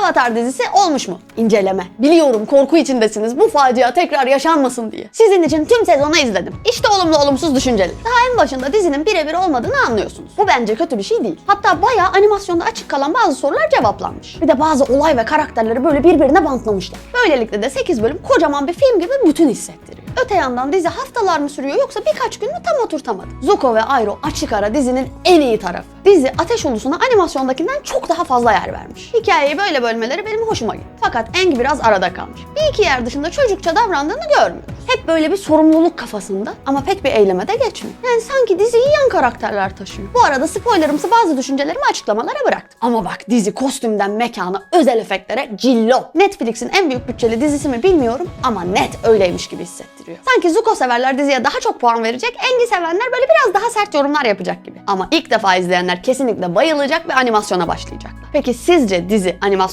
Avatar dizisi olmuş mu? İnceleme. Biliyorum korku içindesiniz. Bu facia tekrar yaşanmasın diye. Sizin için tüm sezonu izledim. İşte olumlu olumsuz düşünceli. Daha en başında dizinin birebir olmadığını anlıyorsunuz. Bu bence kötü bir şey değil. Hatta bayağı animasyonda açık kalan bazı sorular cevaplanmış. Bir de bazı olay ve karakterleri böyle birbirine bantlamışlar. Böylelikle de 8 bölüm kocaman bir film gibi bütün hissettiriyor. Öte yandan dizi haftalar mı sürüyor yoksa birkaç gün mü tam oturtamadı. Zuko ve Iroh açık ara dizinin en iyi tarafı. Dizi Ateş Ulusu'na animasyondakinden çok daha fazla yer vermiş. Hikayeyi böyle bölmeleri benim hoşuma gitti. Fakat Aang biraz arada kalmış. Bir iki yer dışında çocukça davrandığını görmüyoruz. Hep böyle bir sorumluluk kafasında ama pek bir eyleme de geçmiyor. Yani sanki diziyi yan karakterler taşıyor. Bu arada spoilerımsı bazı düşüncelerimi açıklamalara bıraktım. Ama bak dizi kostümden mekana, özel efektlere cillo. Netflix'in en büyük bütçeli dizisi mi bilmiyorum ama net öyleymiş gibi hissettiriyor. Sanki Zuko severler diziye daha çok puan verecek, Engi sevenler böyle biraz daha sert yorumlar yapacak gibi. Ama ilk defa izleyenler kesinlikle bayılacak ve animasyona başlayacaklar. Peki sizce dizi animasyon